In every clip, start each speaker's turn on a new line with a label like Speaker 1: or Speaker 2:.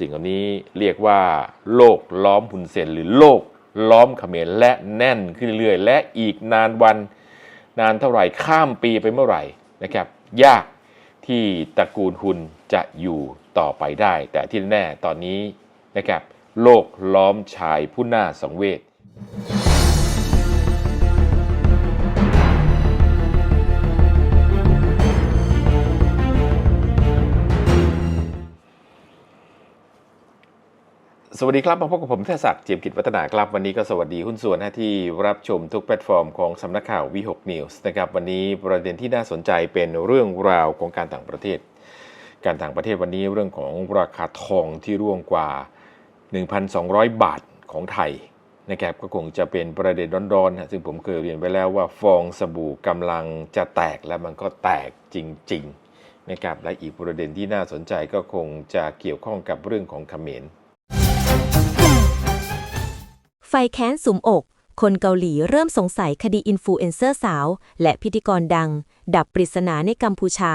Speaker 1: สิ่งเหล่านี้เรียกว่าโลกล้อมหุนเซนหรือโลกล้อมเขมรและแน่นขึ้นเรื่อยๆ และอีกนานวันนานเท่าไหร่ข้ามปีไปเมื่อไหร่นะครับ ยากที่ตระกูลหุนจะอยู่ต่อไปได้ แต่ที่แน่ตอนนี้นะครับ โลกล้อมชายผู้น่าสังเวช สวัสดีครับมาพบกับผมเทศศักดิ์เจียมกิจวัฒนาครับ วันนี้ก็สวัสดีหุ้นส่วนที่รับชมทุกแพลตฟอร์มของสำนักข่าววีหกนิวส์นะครับวันนี้ประเด็นที่น่าสนใจเป็นเรื่องราวของการต่างประเทศ การต่างประเทศวันนี้เรื่องของราคาทองที่ร่วงกว่า 1,200 บาทของไทยนะครับก็คงจะเป็นประเด็นร้อนๆนะซึ่งผมเคยเรียนไว้แล้วว่าฟองสบู่กำลังจะแตกและมันก็แตกจริงๆนะครับและอีกประเด็นที่น่าสนใจก็คงจะเกี่ยวข้องกับเรื่องของเขมร
Speaker 2: ไฟแค้นสุมอก คนเกาหลีเริ่มสงสัยคดีอินฟลูเอนเซอร์สาว และพิธีกรดัง ดับปริศนาในกัมพูชา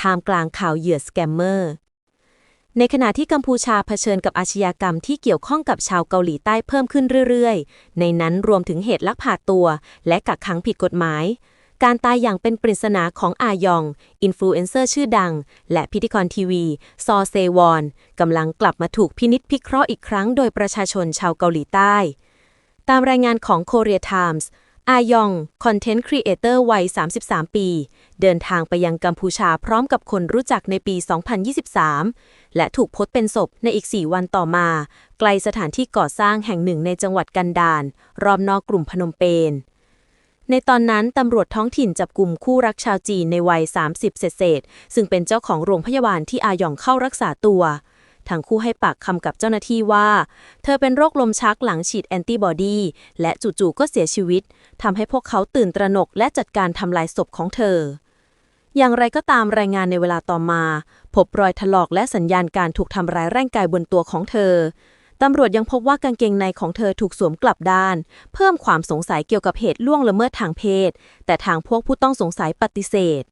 Speaker 2: ท่ามกลางข่าวเหยื่อสแกมเมอร์ ในขณะที่กัมพูชาเผชิญกับอาชญากรรมที่เกี่ยวข้องกับชาวเกาหลีใต้เพิ่มขึ้นเรื่อยๆ ในนั้นรวมถึงเหตุลักพาตัว และกักขังผิดกฎหมาย การตายอย่างเป็นปริศนาของอายอง อินฟลูเอนเซอร์ชื่อดัง และพิธีกรทีวี ซอเซวอนกำลังกลับมาถูกพินิษพิเคราะห์อีกครั้งโดยประชาชนชาวเกาหลีใต้ ตามรายงานของ Korea Times อายองคอนเทนต์ครีเอเตอร์วัย 33 ปี เดินทางไปยังกัมพูชาพร้อมกับคนรู้จักในปี 2023 และถูกพบเป็นศพในอีก 4 วันต่อมา ไกลสถานที่ก่อสร้างแห่งหนึ่งในจังหวัดกันดารรอบนอกกลุ่มพนมเปญในตอนนั้น ตำรวจท้องถิ่นจับกลุ่มคู่รักชาวจีนในวัย 30 เศษ ซึ่งเป็นเจ้าของโรงพยาบาลที่อายองเข้ารักษาตัว ทั้งคู่ให้ปากคำกับเจ้าหน้าที่ว่า เธอเป็นโรคลมชักหลังฉีดแอนติบอดีและจู่ๆก็เสียชีวิตทำให้พวกเขาตื่นตระหนกและจัดการทำลายศพของเธอ อย่างไรก็ตามรายงานในเวลาต่อมา พบรอยถลอกและสัญญาณการถูกทำร้ายร่างกายบนตัวของเธอตำรวจยังพบว่ากางเกงในของเธอถูกสวมกลับด้าน เพิ่มความสงสัยเกี่ยวกับเหตุล่วงละเมิดทางเพศ แต่ทางพวกผู้ต้องสงสัยปฏิเสธ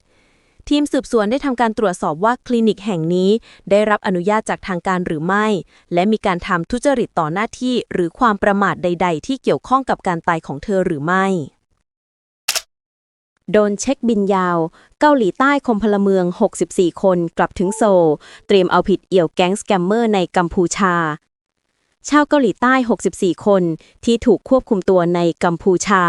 Speaker 2: ทีมสืบสวนได้ทำการตรวจสอบว่าคลินิกแห่งนี้ ได้รับอนุญาตจากทางการหรือไม่ และมีการทำทุจริตต่อหน้าที่ หรือความประมาทใด ๆ ที่เกี่ยวข้องกับการตายของเธอหรือไม่ โดนเช็คบินยาว เกาหลีใต้คมพลเมือง 64 คนกลับถึงโซลเตรียมเอาผิดเอี่ยวแก๊งสแกมเมอร์ในกัมพูชา ชาวเกาหลีใต้ 64 คนที่ถูกควบคุมตัวในกัมพูชา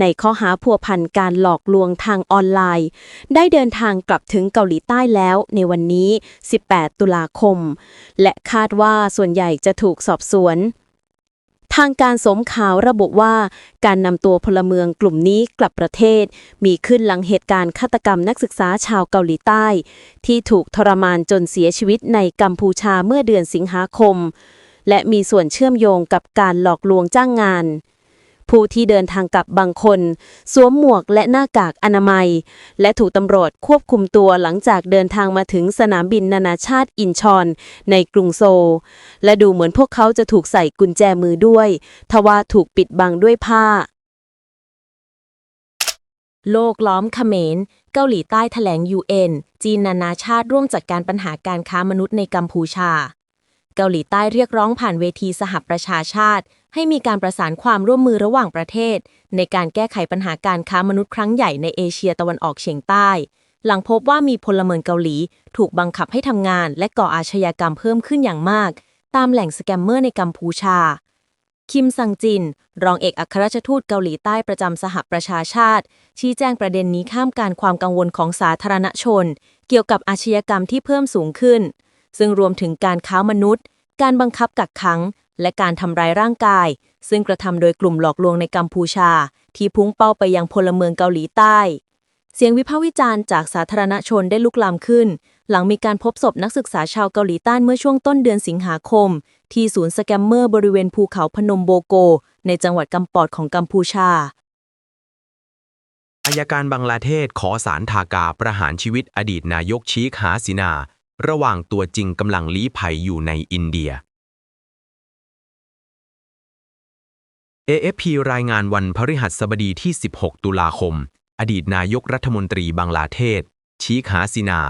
Speaker 2: ในข้อหาพัวพันการหลอกลวงทางออนไลน์ ได้เดินทางกลับถึงเกาหลีใต้แล้วในวันนี้ 18 ตุลาคม และคาดว่าส่วนใหญ่จะถูกสอบสวนทางการสมข่าวระบุว่า การนำตัวพลเมืองกลุ่มนี้กลับประเทศ มีขึ้นหลังเหตุการณ์ฆาตกรรมนักศึกษาชาวเกาหลีใต้ ที่ถูกทรมานจนเสียชีวิตในกัมพูชาเมื่อเดือนสิงหาคม และมีส่วนเชื่อมโยงกับการหลอกลวงจ้างงาน ผู้ที่เดินทางกลับบางคน สวมหมวกและหน้ากากอนามัย และถูกตำรวจควบคุมตัวหลังจากเดินทางมาถึงสนามบินนานาชาติอินชอน ในกรุงโซลและดูเหมือนพวกเขาจะถูกใส่กุญแจมือด้วย ทว่าถูกปิดบังด้วยผ้าโลกล้อมเขมร เกาหลีใต้แถลง UN จีนนานาชาติร่วมจัดการปัญหาการค้ามนุษย์ในกัมพูชา เกาหลีใต้เรียกร้องผ่านเวทีสหประชาชาติ ให้มีการประสานความร่วมมือระหว่างประเทศ ในการแก้ไขปัญหาการค้ามนุษย์ครั้งใหญ่ในเอเชียตะวันออกเฉียงใต้ หลังพบว่ามีพลเมืองเกาหลี ถูกบังคับให้ทำงาน และก่ออาชญากรรมเพิ่มขึ้นอย่างมาก ตามแหล่งสแกมเมอร์ในกัมพูชา คิมซังจิน รองเอกอัครราชทูตเกาหลีใต้ประจำสหประชาชาติ ชี้แจงประเด็นนี้ข้ามการความกังวลของสาธารณชน เกี่ยวกับอาชญากรรมที่เพิ่มสูงขึ้นซึ่งรวมถึงการค้ามนุษย์ การบังคับกักขัง และการทำร้ายร่างกาย ซึ่งกระทำโดยกลุ่มหลอกลวงในกัมพูชา ที่พุ่งเป้าไปยังพลเมืองเกาหลีใต้ เสียงวิพากษ์วิจารณ์จากสาธารณชนได้ลุกลามขึ้น หลังมีการพบศพนักศึกษาชาวเกาหลีใต้เมื่อช่วงต้นเดือนสิงหาคม ที่ศูนย์สแกมเมอร์บริเวณภูเขาพนมโบโก ในจังหวัดกัมปอดของกัมพูชา
Speaker 3: อายการบังลาเทศขอสารทากาประหารชีวิตอดีตนายกชีคหาสินา ระหว่างตัวจริงกำลังลี้ภัยอยู่ในอินเดีย AFP รายงานวันพฤหัสบดีที่ 16 ตุลาคม อดีตนายกรัฐมนตรีบังลาเทศ ชีคหาสินา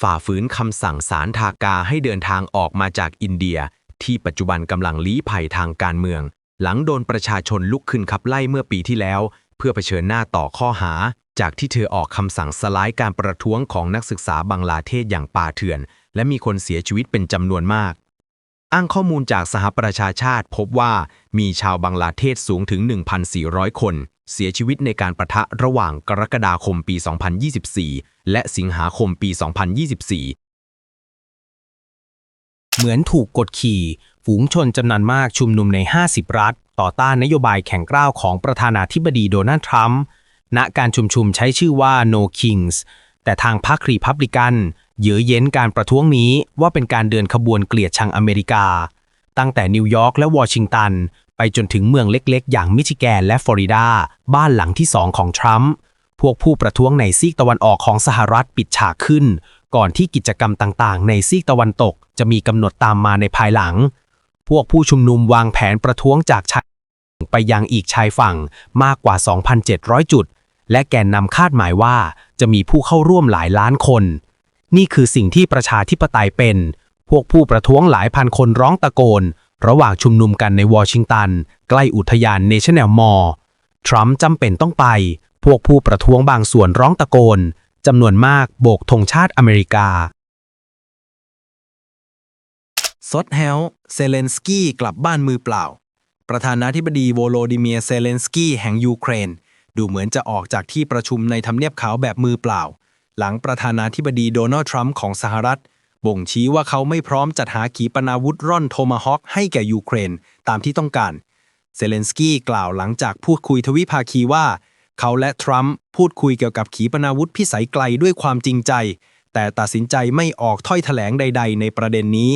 Speaker 3: ฝ่าฝืนคำสั่งสารทากาให้เดินทางออกมาจากอินเดีย ที่ปัจจุบันกำลังลี้ภัยทางการเมือง หลังโดนประชาชนลุกขึ้นขับไล่เมื่อปีที่แล้ว เพื่อเผชิญหน้าต่อข้อหา จากที่เธอออกคำสั่งสลายการประท้วงของนักศึกษาบังลาเทศอย่างป่าเถื่อน และมีคนเสียชีวิตเป็นจำนวนมาก อ้างข้อมูลจากสหประชาชาติพบว่ามีชาวบังลาเทศสูงถึง 1,400 คน เสียชีวิตในการประทะระหว่างกรกฎาคมปี 2024 และสิงหาคมปี 2024
Speaker 4: เหมือนถูกกดขี่ ฝูงชนจำนวนมากชุมนุมใน 50 รัฐ ต่อต้านนโยบายแข่งกล้าวของประธานาธิบดีโดนัลด์ทรัมป์ ณ การชุมชุมใช้ชื่อว่า No Kings แต่ทางพรรครีพับลิกัน เยื้อเย็นการประท้วงนี้ว่าเป็นการเดินขบวนเกลียดชังอเมริกา ตั้งแต่นิวยอร์กและวอชิงตัน ไปจนถึงเมืองเล็กๆ อย่างมิชิแกนและฟลอริดา บ้านหลังที่สองของทรัมป์พวกผู้ประท้วงในซีกตะวันออกของสหรัฐปิดฉากขึ้น ก่อนที่กิจกรรมต่างๆ ในซีกตะวันตกจะมีกำหนดตามมาในภายหลัง พวกผู้ชุมนุมวางแผนประท้วงจากชายไปยังอีกชายฝั่งมากกว่า 2,700 จุด และแกนนำคาดหมายว่าจะมีผู้เข้าร่วมหลายล้านคน นี่คือสิ่งที่ประชาธิปไตยเป็น พวกผู้ประท้วงหลายพันคนร้องตะโกน ระหว่างชุมนุมกันในวอชิงตัน ใกล้อุทยานเนชั่นแนลมอลทรัมป์จำเป็นต้องไป พวกผู้ประท้วงบางส่วนร้องตะโกนจำนวนมากโบกธงชาติอเมริกา
Speaker 5: ซดแฮลเซเลนสกี้กลับบ้านมือเปล่า ประธานาธิบดีโวโลดิเมียเซเลนสกี้แห่งยูเครน ดูเหมือนจะออกจากที่ประชุมในทำเนียบขาวแบบมือเปล่า หลังประธานาธิบดีโดนัลด์ทรัมป์ของสหรัฐ บ่งชี้ว่าเขาไม่พร้อมจัดหาขีปนาวุธร่อนโทมาฮอคให้แก่ยูเครนตามที่ต้องการ เซเลนสกี้กล่าวหลังจากพูดคุยทวิภาคีว่า เขาและทรัมป์พูดคุยเกี่ยวกับขีปนาวุธพิสัยไกลด้วยความจริงใจ แต่ตัดสินใจไม่ออกถ้อยแถลงใด ๆ ในประเด็นนี้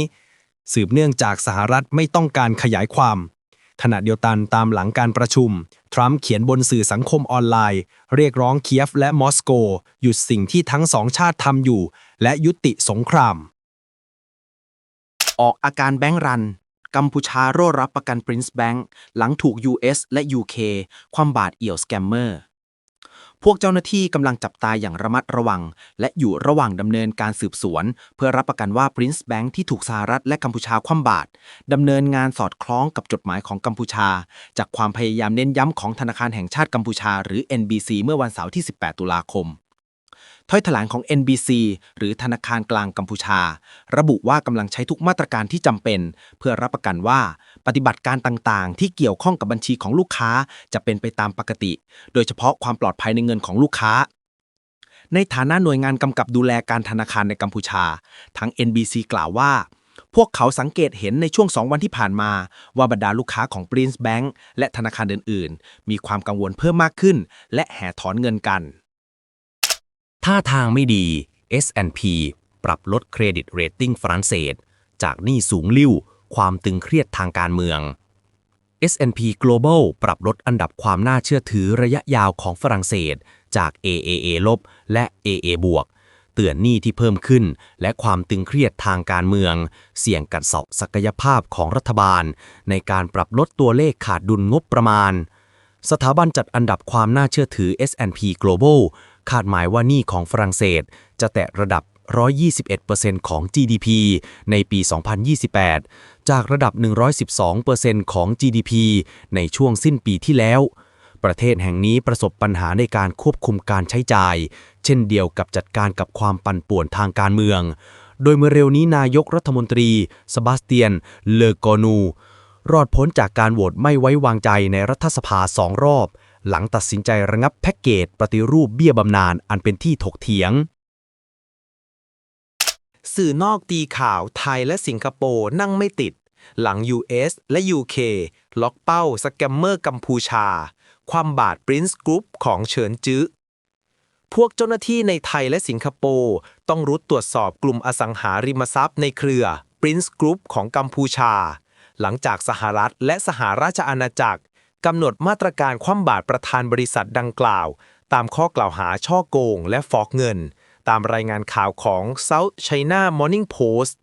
Speaker 5: สืบเนื่องจากสหรัฐไม่ต้องการขยายความขณะเดียวกันตามหลังการประชุม ทรัมป์เขียนบนสื่อสังคมออนไลน์ เรียกร้องเคียฟและมอสโก หยุดสิ่งที่ทั้งสองชาติทำอยู่ และยุติสงคราม
Speaker 6: ออกอาการแบงก์รัน กัมพูชาโร่รับประกัน Prince Bank หลังถูก US และ UK ความบาดเอี่ยวสแกมเมอร์ พวกเจ้าหน้าที่กำลังจับตายอย่างระมัดระวัง และอยู่ระหว่างดำเนินการสืบสวน เพื่อรับประกันว่า Prince Bank ที่ถูกสหรัฐและกัมพูชาคว่ำบาตรดำเนินงานสอดคล้องกับจดหมายของกัมพูชา จากความพยายามเน้นย้ำของธนาคารแห่งชาติกัมพูชา หรือ NBC เมื่อวันเสาร์ที่ 18 ตุลาคม ถ้อยแถลงของ NBC หรือธนาคารกลางกัมพูชา ระบุว่ากำลังใช้ทุกมาตรการที่จำเป็น เพื่อรับประกันว่าปฏิบัติการต่างๆ ที่เกี่ยวข้องกับบัญชีของลูกค้าจะเป็นไปตามปกติ โดยเฉพาะความปลอดภัยในเงินของลูกค้า ในฐานะหน่วยงานกำกับดูแลการธนาคารในกัมพูชา ทั้ง NBC กล่าวว่าพวกเขาสังเกตเห็นในช่วง 2 วันที่ผ่านมา ว่าบรรดาลูกค้าของ Prince Bank และธนาคารอื่นๆ มีความกังวลเพิ่มมากขึ้น และแห่ถอนเงินกัน
Speaker 3: ท่าทางไม่ดี S&P ปรับลดเครดิตเรตติ้งฝรั่งเศส จากหนี้สูงลิ่ว ความตึงเครียดทางการเมือง S&P Global ปรับลดอันดับความน่าเชื่อถือระยะยาวของฝรั่งเศส จาก AAA ลบและ AA บวก เตือนหนี้ที่เพิ่มขึ้น และความตึงเครียดทางการเมือง เสี่ยงกัดเซาะศักยภาพของรัฐบาล ในการปรับลดตัวเลขขาดดุลงบประมาณ สถาบันจัดอันดับความน่าเชื่อถือ S&P Global คาดหมายว่าหนี้ของฝรั่งเศสจะแตะระดับ 121%ของ GDP ในปี 2028 จากระดับ 112%ของ GDP ในช่วงสิ้นปีที่แล้ว ประเทศแห่งนี้ประสบปัญหาในการควบคุมการใช้จ่าย เช่นเดียวกับจัดการกับความปั่นป่วนทางการเมือง โดยเมื่อเร็วนี้นายกรัฐมนตรี สบาสเตียน เลอกอนู รอดพ้นจากการโหวตไม่ไว้วางใจในรัฐสภาสองรอบ หลังตัดสินใจระงับแพ็กเกจปฏิรูปเบี้ยบำนาญอันเป็นที่ถกเถียง
Speaker 4: สื่อนอกตีข่าวไทยและสิงคโปร์นั่งไม่ติด หลัง US และ UK ล็อกเป้าสแกมเมอร์กัมพูชา ความบาด Prince Group ของเฉินจื้อพวกเจ้าหน้าที่ในไทยและสิงคโปร์ต้องรุดตรวจสอบกลุ่มอสังหาริมทรัพย์ในเครือ Prince Group ของกัมพูชา หลังจากสหรัฐและสหราชอาณาจักร กำหนดมาตรการคว่ำบาตรประธานบริษัทดังกล่าว ตามข้อกล่าวหาช่อโกงและฟอกเงิน ตามรายงานข่าวของ South China Morning Post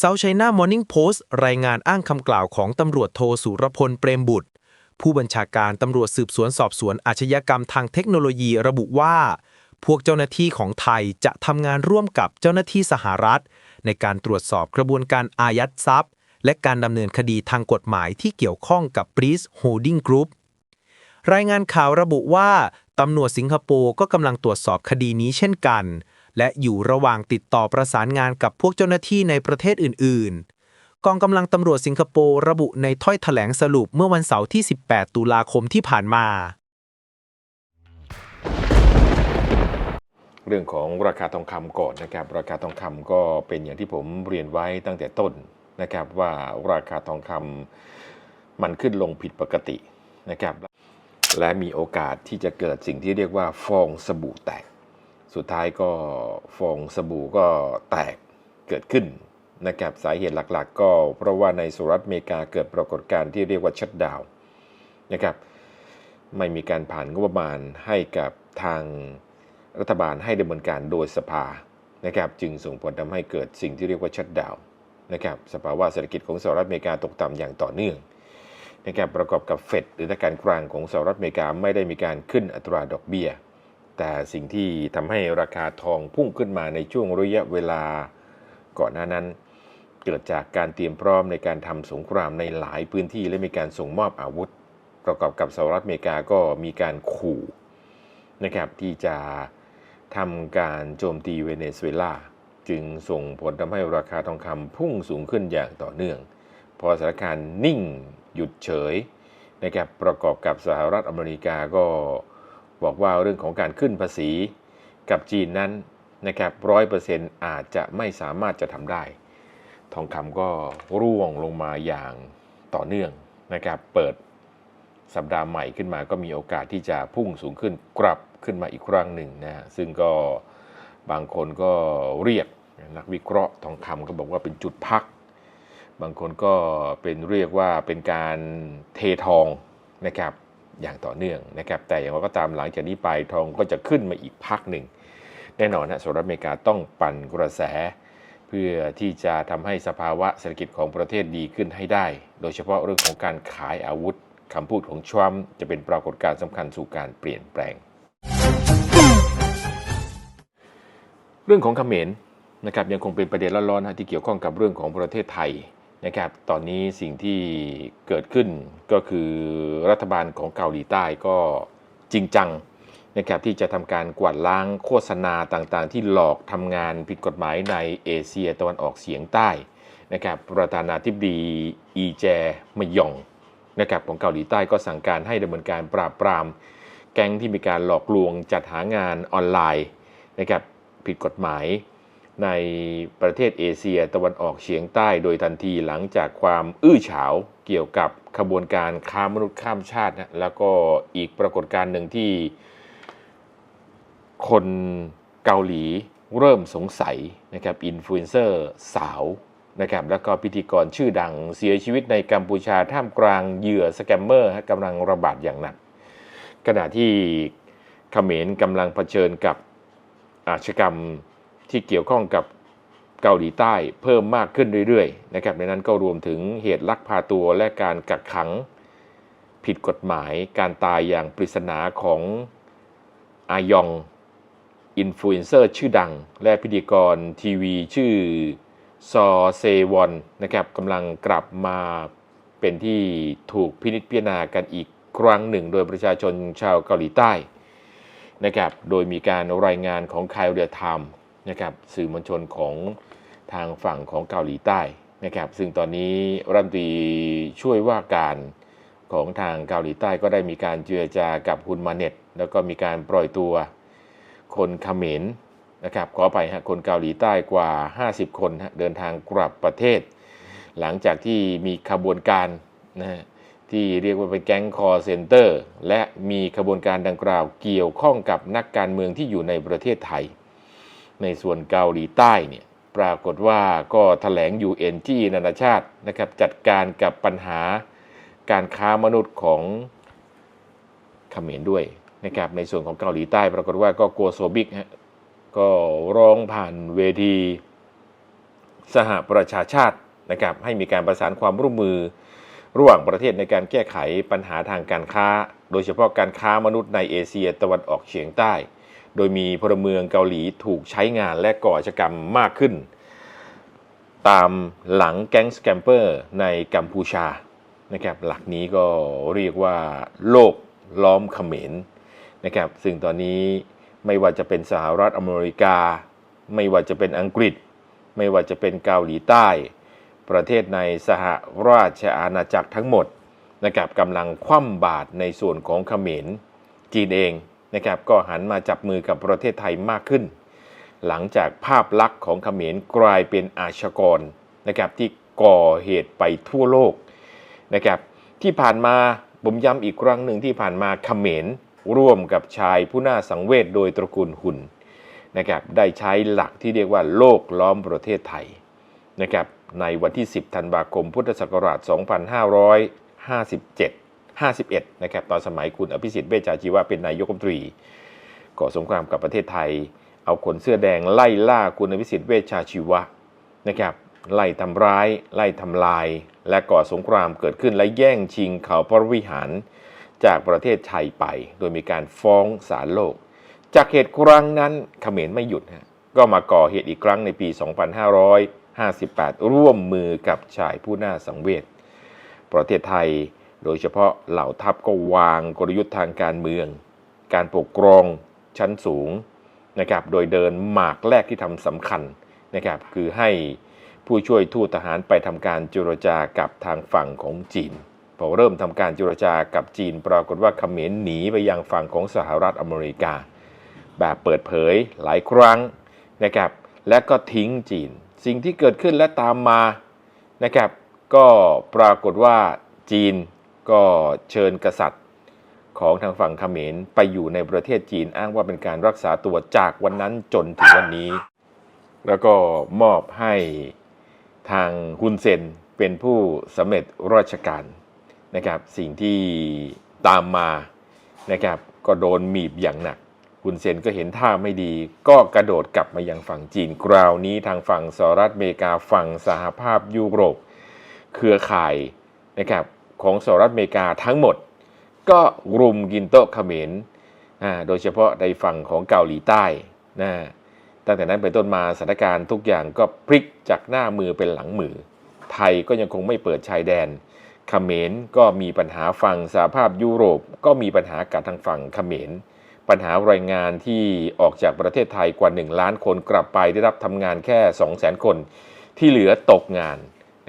Speaker 4: South China Morning Post รายงานอ้างคำกล่าวของตำรวจโทสุรพลเปรมบุตร ผู้บัญชาการตำรวจสืบสวนสอบสวนอาชญากรรมทางเทคโนโลยีระบุว่า พวกเจ้าหน้าที่ของไทยจะทำงานร่วมกับเจ้าหน้าที่สหรัฐ ในการตรวจสอบกระบวนการอายัดทรัพย์
Speaker 5: และการดำเนินคดีทางกฎหมายที่เกี่ยวข้องกับ Breeze Holding Group รายงานข่าวระบุว่าตำรวจสิงคโปร์ก็กำลังตรวจสอบคดีนี้เช่นกัน และอยู่ระหว่างติดต่อประสานงานกับพวกเจ้าหน้าที่ในประเทศอื่น ๆ กองกำลังตำรวจสิงคโปร์ระบุในถ้อยแถลงสรุปเมื่อวันเสาร์ที่ 18 ตุลาคมที่ผ่านมา
Speaker 1: เรื่องของราคาทองคำก่อนนะครับ ราคาทองคำก็เป็นอย่างที่ผมเรียนไว้ตั้งแต่ต้น นะครับว่าราคาทองคำมันขึ้นลงผิดปกตินะครับและมีโอกาสที่จะเกิดสิ่งที่เรียกว่าฟองสบู่แตก สุดท้ายก็ฟองสบู่ก็แตกเกิดขึ้นนะครับสาเหตุหลักๆ ก็เพราะว่าในสหรัฐอเมริกาเกิดปรากฏการณ์ที่เรียกว่าชัดดาวนะครับไม่มีการผ่านงบประมาณให้กับทางรัฐบาลให้ดำเนินการโดยสภานะครับจึงส่งผลทำให้เกิดสิ่งที่เรียกว่าชัดดาวน์ นะครับสภาวะเศรษฐกิจของสหรัฐอเมริกาตกต่ำอย่างต่อเนื่องนะครับประกอบกับเฟดหรือธนาคารกลางของสหรัฐอเมริกาไม่ได้มีการขึ้นอัตราดอกเบี้ย แต่สิ่งที่ทำให้ราคาทองพุ่งขึ้นมาในช่วงระยะเวลาก่อนหน้านั้น เกิดจากการเตรียมพร้อมในการทำสงครามในหลายพื้นที่และมีการส่งมอบอาวุธ ประกอบกับสหรัฐอเมริกาก็มีการขู่นะครับที่จะทำการโจมตีเวเนซุเอลา จึงส่งผลทำให้ราคาทองคำพุ่งสูงขึ้นอย่างต่อเนื่อง พอสถานการณ์นิ่งหยุดเฉยนะครับประกอบกับสหรัฐอเมริกาก็บอกว่าเรื่องของการขึ้นภาษีกับจีนนั้นนะครับร้อยเปอร์เซ็นต์อาจจะไม่สามารถจะทำได้ ทองคำก็ร่วงลงมาอย่างต่อเนื่องนะครับเปิดสัปดาห์ใหม่ขึ้นมาก็มีโอกาสที่จะพุ่งสูงขึ้นกลับขึ้นมาอีกครั้งหนึ่งนะฮะซึ่งก็ บางคนก็เรียกนักวิเคราะห์ทองคำก็บอกว่าเป็นจุดพัก บางคนก็เป็นเรียกว่าเป็นการเททองนะครับอย่างต่อเนื่องนะครับแต่อย่างไรก็ตามหลังจากนี้ไปทองก็จะขึ้นมาอีกพักหนึ่ง แน่นอนนะสหรัฐอเมริกาต้องปั่นกระแส เพื่อที่จะทำให้สภาวะเศรษฐกิจของประเทศดีขึ้นให้ได้ โดยเฉพาะเรื่องของการขายอาวุธคำพูดของทรัมป์จะเป็นปรากฏการณ์สำคัญสู่การเปลี่ยนแปลง รื่องของเขมรนะครับยังคงเป็นประเด็นร้อนๆที่เกี่ยวข้องกับเรื่องของประเทศไทยนะครับตอนนี้สิ่งที่เกิดขึ้นก็คือรัฐบาลของเกาหลีใต้ก็จริงจังนะครับที่จะทำการกวาดล้างโฆษณาต่างๆ ที่หลอกทำงานผิดกฎหมายในเอเชียตะวันออกเฉียงใต้นะครับประธานาธิบดีอีแจมยองนะครับของเกาหลีใต้ก็สั่งการให้ดำเนินการปราบปราม แก๊งที่มีการหลอกลวงจัดหางานออนไลน์นะครับ ผิดกฎหมายในประเทศเอเชียตะวันออกเฉียงใต้โดยทันทีหลังจากความอื้อฉาวเกี่ยวกับขบวนการค้ามนุษย์ข้ามชาตินะแล้วก็อีกปรากฏการณ์หนึ่งที่คนเกาหลีเริ่มสงสัยนะครับอินฟลูเอนเซอร์สาวนะครับแล้วก็พิธีกรชื่อดังเสียชีวิตในกัมพูชาท่ามกลางเหยื่อสแกมเมอร์กำลังระบาดอย่างหนัก ขณะที่เขมรกำลังเผชิญกับ อาชกรรมที่เกี่ยวข้องกับเกาหลีใต้เพิ่มมากขึ้นเรื่อยๆนะครับในนั้นก็รวมถึงเหตุลักพาตัวและการกักขังผิดกฎหมายการตายอย่างปริศนาของอายองอินฟลูเอนเซอร์ชื่อดัง และพิธีกรทีวีชื่อซอเซวอนนะครับกำลังกลับมาเป็นที่ถูกพินิจพิจารณากันอีกครั้งหนึ่ง โดยประชาชนชาวเกาหลีใต้ นะครับโดยมีการรายงานของคายเรียไทม์นะครับสื่อมวลชนของทางฝั่งของเกาหลีใต้นะครับซึ่งตอนนี้รัฐมนตรีช่วยว่าการของทางเกาหลีใต้ก็ได้มีการเจรจากับคุณมาเน็ต แล้วก็มีการปล่อยตัวคนเขมรนะครับขอไปฮะคนเกาหลีใต้กว่า 50 คนเดินทางกลับประเทศ หลังจากที่มีขบวนการนะฮะ ที่เรียกว่าเป็นแก๊งคอร์เซนเตอร์ และมีขบวนการดังกล่าวเกี่ยวข้องกับนักการเมืองที่อยู่ในประเทศไทย ในส่วนเกาหลีใต้เนี่ยปรากฏว่าก็ถแถลง UN ที่นานาชาตินะครับจัดการกับปัญหาการค้ามนุษย์ของเขมรด้วยนะครับในส่วนของเกาหลีใต้ ปรากฏว่าก็โกโซบิกฮะก็ร้องผ่านเวทีสหประชาชาตินะครับให้มีการประสานความร่วมมือ ระหว่างประเทศในการแก้ไขปัญหาทางการค้า โดยเฉพาะการค้ามนุษย์ในเอเชียตะวันออกเฉียงใต้ โดยมีพลเมืองเกาหลีถูกใช้งานและก่ออาชกรรมมากขึ้น ตามหลังแก๊งสแกมเปอร์ในกัมพูชานะครับหลักนี้ก็เรียกว่าโลกล้อมเขมรนะครับซึ่งตอนนี้ไม่ว่าจะเป็นสหรัฐอเมริกา ไม่ว่าจะเป็นอังกฤษ ไม่ว่าจะเป็นเกาหลีใต้ ประเทศในสหราชอาณาจักรทั้งหมดนะครับกำลังคว่ำบาตรในส่วนของเขมรจีนเองนะครับก็หันมาจับมือกับประเทศไทยมากขึ้น หลังจากภาพลักษณ์ของเขมรกลายเป็นอาชกรนะครับที่ก่อเหตุไปทั่วโลกนะครับที่ผ่านมาผมย้ำอีกครั้งหนึ่งที่ผ่านมาเขมรร่วมกับชายผู้น่าสังเวชโดยตระกูลหุ่นนะครับได้ใช้หลักที่เรียกว่าโลกล้อมประเทศไทยนะครับ ในวันที่ 10 ธันวาคม พุทธศักราช 2557 51 นะครับ ตอนสมัยคุณอภิสิทธิ์เวชชาชีวะเป็นนายกรัฐมนตรี ก่อสงครามกับประเทศไทย เอาคนเสื้อแดงไล่ล่าคุณอภิสิทธิ์เวชชาชีวะนะครับ ไล่ทำร้าย ไล่ทำลาย และก่อสงครามเกิดขึ้นและแย่งชิงเขาพระวิหาร จากประเทศไทยไป โดยมีการฟ้องศาลโลก จากเหตุครั้งนั้นเขมรไม่หยุดฮะก็มาก่อเหตุอีกครั้งในปี 2558 ร่วมมือกับชายผู้น่าสังเวชประเทศไทยโดยเฉพาะเหล่าทัพก็วางกลยุทธ์ทางการเมือง การปกครองชั้นสูงนะครับโดยเดินหมากแรกที่ทำสำคัญนะครับคือให้ผู้ช่วยทูตทหารไปทำการเจรจากับทางฝั่งของจีนพอเริ่มทำการเจรจากับจีน ปรากฏว่าเขมรหนีไปยังฝั่งของสหรัฐอเมริกา แบบเปิดเผยหลายครั้งนะครับและก็ทิ้งจีน สิ่งที่เกิดขึ้นและตามมานะครับ ก็ปรากฏว่าจีนก็เชิญกษัตริย์ของทางฝั่งเขมรไปอยู่ในประเทศจีนอ้างว่าเป็นการรักษาตัวจากวันนั้นจนถึงวันนี้ แล้วก็มอบให้ทางฮุนเซนเป็นผู้สำเร็จราชการนะครับ สิ่งที่ตามมานะครับก็โดนมีบอย่างหนัก ฮุนเซนก็เห็นท่าไม่ดี ก็กระโดดกลับมายังฝั่งจีนคราวนี้ทางฝั่งสหรัฐอเมริกาฝั่งสหภาพยุโรป เครือข่ายนะครับของสหรัฐอเมริกาทั้งหมด ก็รุมกินโต๊ะเขมรอ่าโดยเฉพาะในฝั่งของเกาหลีใต้นะตั้งแต่นั้นเป็นต้นมาสถานการณ์ทุกอย่างก็พลิกจากหน้ามือเป็นหลังมือ ไทยก็ยังคงไม่เปิดชายแดนเขมรก็มีปัญหาฝั่งสหภาพยุโรป ก็มีปัญหากับทางฝั่งเขมร ปัญหาแรงงานที่ออกจากประเทศไทยกว่า 1 ล้านคนกลับไปได้รับทำงานแค่ 2 0 0 0 0 0 คน ที่เหลือตกงาน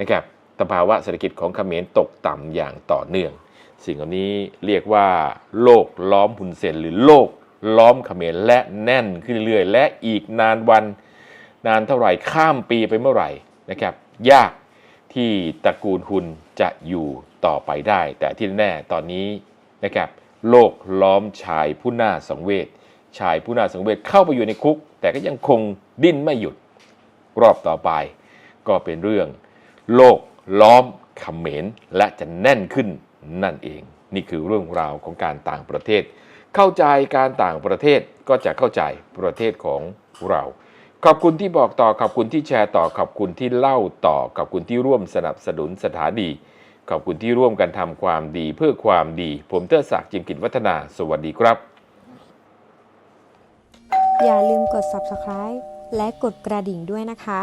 Speaker 1: นะครับสภาวะเศรษฐกิจของเขมรตกต่ำอย่างต่อเนื่อง สิ่งเหล่านี้เรียกว่า โลกล้อมหุนเซนหรือโลกล้อมเขมรและแน่นขึ้นเรื่อยๆ และอีกนานวันนานเท่าไหร่ข้ามปีไปเมื่อไหร่นะครับยากที่ตระกูลหุนจะอยู่ต่อไปได้ แต่ที่แน่ตอนนี้นะครับ โลกล้อมชายผู้น่าสังเวชชายผู้น่าสังเวชเข้าไปอยู่ในคุก แต่ก็ยังคงดิ้นไม่หยุด รอบต่อไป ก็เป็นเรื่อง โลกล้อมเขมรและจะแน่นขึ้นนั่นเอง นี่คือเรื่องราวของการต่างประเทศ เข้าใจการต่างประเทศก็จะเข้าใจประเทศของเรา ขอบคุณที่บอกต่อขอบคุณที่แชร์ต่อขอบคุณที่เล่าต่อขอบคุณที่ร่วมสนับสนุนสถานี ขอบคุณที่ร่วมกันทำความดีเพื่อความดี ผมเตอร์ศักดิ์จิมกิจวัฒนา สวัสดีครับ
Speaker 7: อย่าลืมกด subscribe และกดกระดิ่งด้วยนะคะ